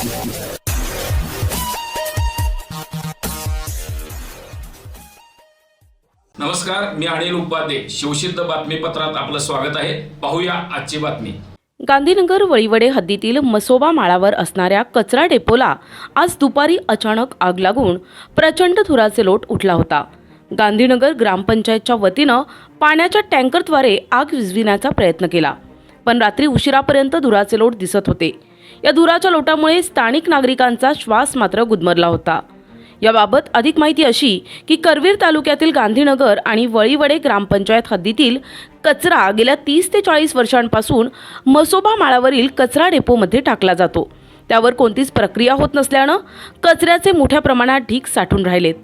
नमस्कार मी अनिल उपाध्ये. शिवसिद्ध बातमीपत्रात आपलं स्वागत आहे. पाहूया आजची बातमी. गांधीनगर वळीवडे हद्दीतील मसोबा माळावर असणाऱ्या कचरा डेपोला आज दुपारी अचानक आग लागून प्रचंड धुराचे लोट उठला होता. गांधीनगर ग्रामपंचायतच्या वतीनं पाण्याच्या टँकरद्वारे आग विझविण्याचा प्रयत्न केला. पण रात्री उशिरापर्यंत धुराचे लोट दिसत होते. या धुराच्या लोटामुळे स्थानिक नागरिकांचा श्वास मात्र गुदमरला होता. याबाबत अधिक माहिती अशी की करवीर तालुक्यातील गांधीनगर आणि वळीवडे ग्रामपंचायत हद्दीतील कचरा गेल्या तीस ते चाळीस वर्षांपासून मसोबा माळावरील कचरा डेपोमध्ये टाकला जातो. त्यावर कोणतीच प्रक्रिया होत नसल्यानं कचऱ्याचे मोठ्या प्रमाणात ढीक साठून राहिलेत.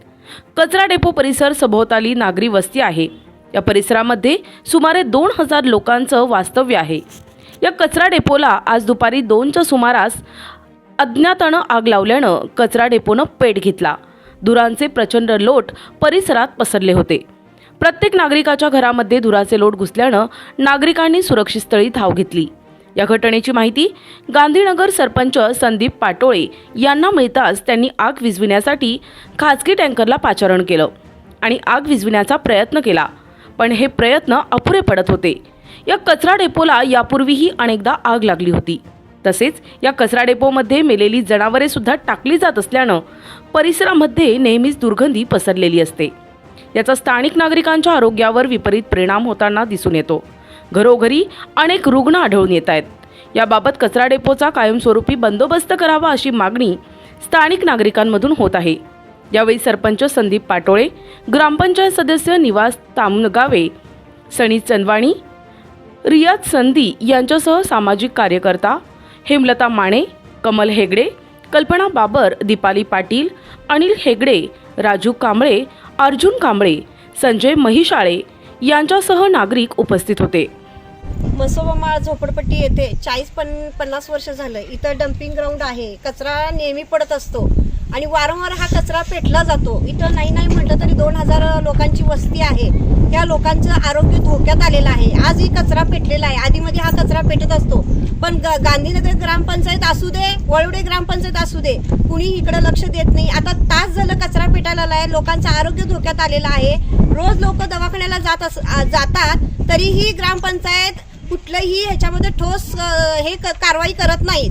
कचरा डेपो परिसर सभोवताली नागरी वस्ती आहे. या परिसरामध्ये सुमारे दोन हजार लोकांचं वास्तव्य आहे. या कचरा डेपोला आज दुपारी दोनच्या सुमारास अज्ञातानं आग लावल्यानं कचरा डेपोनं पेट घेतला. धुरांचे प्रचंड लोट परिसरात पसरले होते. प्रत्येक नागरिकाच्या घरामध्ये धुराचे लोट घुसल्यानं नागरिकांनी सुरक्षित स्थळी धाव घेतली. या घटनेची माहिती गांधीनगर सरपंच संदीप पाटोळे यांना मिळताच त्यांनी आग विझविण्यासाठी खाजगी टँकरला पाचारण केलं आणि आग विझविण्याचा प्रयत्न केला. पण हे प्रयत्न अपुरे पडत होते. या कचरा डेपोला यापूर्वीही अनेकदा आग लागली होती. तसेच या कचरा डेपोमध्ये मेलेली जनावरे सुद्धा टाकली जात असल्यानं परिसरामध्ये नेहमीच दुर्गंधी पसरलेली असते. याचा स्थानिक नागरिकांच्या आरोग्यावर विपरीत परिणाम होताना दिसून येतो. घरोघरी अनेक रुग्ण आढळून येत आहेत. याबाबत कचरा डेपोचा कायमस्वरूपी बंदोबस्त करावा अशी मागणी स्थानिक नागरिकांमधून होत आहे. यावेळी सरपंच संदीप पाटोळे ग्रामपंचायत सदस्य निवास तामगावे सनी चंदवाणी रियाज संधी यांच्यासह सामाजिक कार्यकर्ता हेमलता माने कमल हेगडे कल्पना बाबर दीपाली पाटील अनिल हेगडे राजू कांबळे अर्जुन कांबळे संजय महिशाळे यांच्यासह नागरिक उपस्थित होते. मसोबा माळ झोपडपट्टी येथे चाळीस पन पन्नास वर्ष झालं. इथं डम्पिंग ग्राउंड आहे. कचरा नेहमी पडत असतो. आणि वारंवार हा कचरा पेटला जातो. इथं नाही नाही म्हटलं तरी दोन हजार लोकांची वस्ती आहे. त्या लोकांचं आरोग्य धोक्यात आलेलं आहे. आजही कचरा पेटलेला आहे. आधीमध्ये हा कचरा पेटत असतो. पण ग- गांधीनगर ग्रामपंचायत असू दे वळवडे ग्रामपंचायत असू दे कुणी इकडं लक्ष देत नाही. आता तास झालं कचरा पेटायला आहे. लोकांचं आरोग्य धोक्यात आलेलं आहे. रोज लोक दवाखान्याला जात अस जातात. तरीही ग्रामपंचायत कुठलंही ह्याच्यामध्ये ठोस हे क- कारवाई करत नाहीत.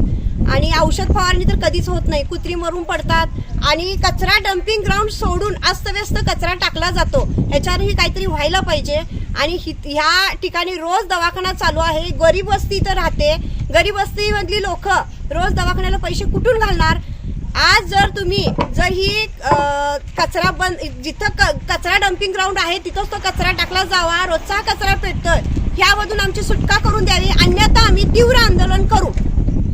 आणि औषध फवारणी तर कधीच होत नाही. कुत्री मरून पडतात. आणि कचरा डम्पिंग ग्राउंड सोडून अस्तव्यस्त कचरा टाकला जातो. ह्याच्यावरही काहीतरी व्हायला पाहिजे. आणि हि- ह्या ठिकाणी रोज दवाखाना चालू आहे. गरीब वस्ती तर राहते. गरीब वस्तीमधली लोक रोज दवाखान्याला पैसे कुठून घालणार? आज जर तुम्ही जर ही कचरा बंद जिथं क- कचरा डम्पिंग ग्राउंड आहे तिथंच तो कचरा टाकला जावा. रोजचा कचरा पेटतोय. यामधून आमची सुटका करून द्यावी. अन्यथा आम्ही तीव्र आंदोलन करू.